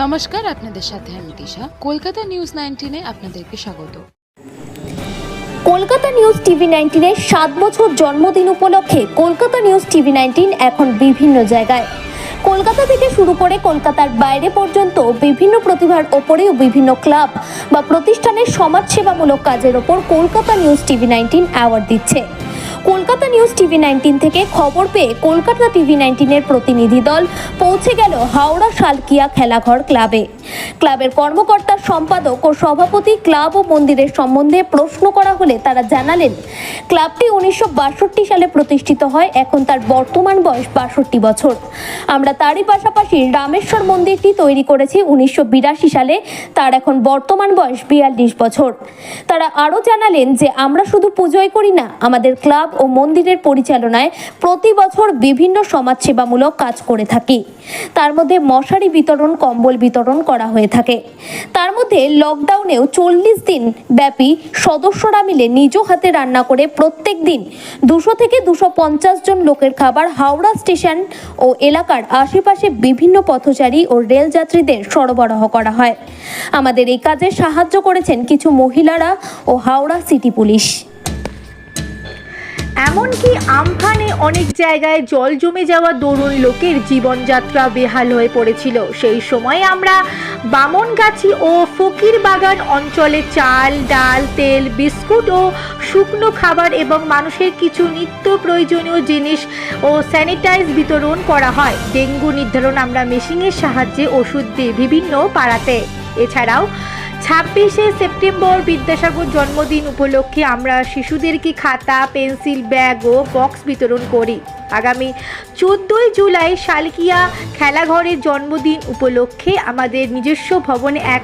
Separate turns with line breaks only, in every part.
নমস্কার আপনাদের সাথে আমি দিশা কলকাতা নিউজ নাইনটিনে আপনাদেরকে স্বাগত।
কলকাতা নিউজ টিভি নাইনটিনের সাত বছর জন্মদিন উপলক্ষে কলকাতা নিউজ টিভি নাইনটিন এখন বিভিন্ন জায়গায়। কলকাতা থেকে শুরু করে কলকাতার বাইরে পর্যন্ত বিভিন্ন প্রতিভার ওপরে বিভিন্ন ক্লাব বা প্রতিষ্ঠানের সমাজসেবামূলক কাজের ওপর Kolkata news TV nineteen award দিচ্ছে। কলকাতা নিউজ টিভি নাইনটিন থেকে খবর পেয়ে কলকাতা টিভি নাইনটিনের প্রতিনিধি দল পৌঁছে গেল হাওড়া শালকিয়া খেলাঘর ক্লাবে। ক্লাবের কর্মকর্তা, সম্পাদক ও সভাপতি ক্লাব ও মন্দিরের সম্বন্ধে প্রশ্ন করা হলে তারা জানালেন, ক্লাবটি উনিশশো বাষট্টি সালে প্রতিষ্ঠিত হয়, এখন তার বর্তমান বয়স বাষট্টি বছর। আমরা তারই পাশাপাশি রামেশ্বর মন্দিরটি তৈরি করেছি উনিশশো বিরাশি সালে, তার এখন বর্তমান বয়স বিয়াল্লিশ বছর। তারা আরও জানালেন যে, আমরা শুধু পুজোয় করি না, আমাদের ক্লাব ও মন্দিরের পরিচালনায় প্রতি বছর বিভিন্ন সমাজসেবামূলক কাজ করে থাকি। তার মধ্যে মশারি বিতরণ, কম্বল বিতরণ করা হয়ে থাকে। তার মধ্যে লকডাউনেও চল্লিশ দিন ব্যাপী সদস্যরা মিলে নিজ হাতে রান্না করে প্রত্যেক দিন দুশো থেকে দুশো জন লোকের খাবার হাওড়া স্টেশন ও এলাকার আশেপাশে বিভিন্ন পথচারী ও রেলযাত্রীদের সরবরাহ করা হয়। আমাদের এই কাজে সাহায্য করেছেন কিছু মহিলারা ও হাওড়া সিটি পুলিশ।
এমনকি আমফানে অনেক জায়গায় জল জমে যাওয়া দরুন লোকের জীবনযাত্রা বেহাল হয়ে পড়েছিল। সেই সময় আমরা বামনগাছি ও ফকির বাগান অঞ্চলে চাল, ডাল, তেল, বিস্কুট ও শুকনো খাবার এবং মানুষের কিছু নিত্য প্রয়োজনীয় জিনিস ও স্যানিটাইজ বিতরণ করা হয়। ডেঙ্গু নির্ধারণ আমরা মেশিনের সাহায্যে ওষুধ দিই বিভিন্ন পাড়াতে। এছাড়াও ছাব্বিশে সেপ্টেম্বর বিদ্যাসাগর জন্মদিন উপলক্ষে আমরা শিশুদেরকে খাতা, পেন্সিল, ব্যাগ ও বক্স বিতরণ করি। আগামী চোদ্দোই জুলাই শালকিয়া খেলাঘরের জন্মদিন উপলক্ষে আমাদের নিজস্ব ভবনে এক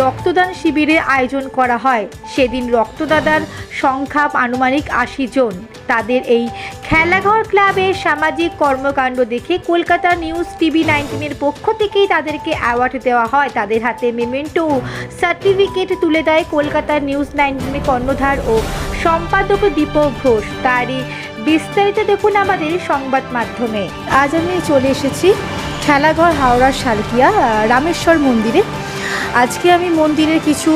রক্তদান শিবিরের আয়োজন করা হয়। সেদিন রক্তদাতার সংখ্যা আনুমানিক আশি জন। তাদের এই খেলাঘর ক্লাবের সামাজিক কর্মকাণ্ড দেখে কলকাতা নিউজ টিভি নাইনটিনের পক্ষ থেকেই তাদেরকে অ্যাওয়ার্ড দেওয়া হয়। তাদের হাতে মেমেন্টো সার্টিফিকেট তুলে দেয় কলকাতা নিউজ নাইনটিনের কর্ণধার ও সম্পাদক দীপক ঘোষ। তারই বিস্তারিত দেখুন আমাদের সংবাদ মাধ্যমে।
আজ আমি চলে এসেছি খেলাঘর হাওড়ার শালকিয়া আহ, রামেশ্বর মন্দিরে। আজকে আমি মন্দিরের কিছু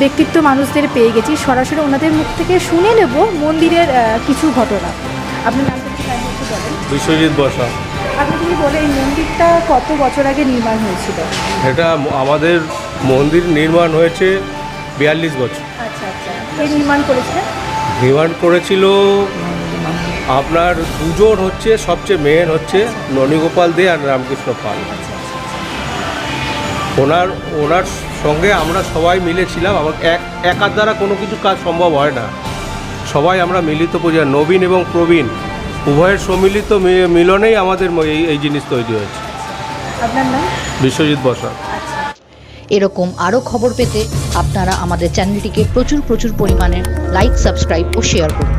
ব্যক্তিত্ব মানুষদের পেয়ে গেছি। সরাসরি ওনাদের মুখ থেকে শুনে নেব মন্দিরের কিছু ঘটনা। আপনার নামটা একটু বলেন?
বিশ্বজিৎ বসা
আপনি যদি বলেন এই মন্দিরটা কত বছর আগে নির্মাণ হয়েছিল?
এটা আমাদের মন্দির নির্মাণ হয়েছে বিয়াল্লিশ বছর।
আচ্ছা আচ্ছা। কে নির্মাণ করেছিলেন
নির্মাণ করেছিল আপনার দুজন হচ্ছে সবচেয়ে মেন হচ্ছে ননীগোপাল দে আর রামকৃষ্ণ পাল। ওনার ওনার সঙ্গে আমরা সবাই মিলেছিলাম আমার এক একার দ্বারা কোনো কিছু কাজ সম্ভব হয় না। সবাই আমরা মিলিত পূজা নবীন এবং প্রবীণ। উভয়ের সম্মিলিত মিলনেই আমাদের এই এই জিনিস তৈরি হয়েছে। বিশ্বজিৎ বসা।
এরকম আরও খবর পেতে আপনারা আমাদের চ্যানেলটিকে প্রচুর প্রচুর পরিমাণে লাইক সাবস্ক্রাইব ও শেয়ার করুন।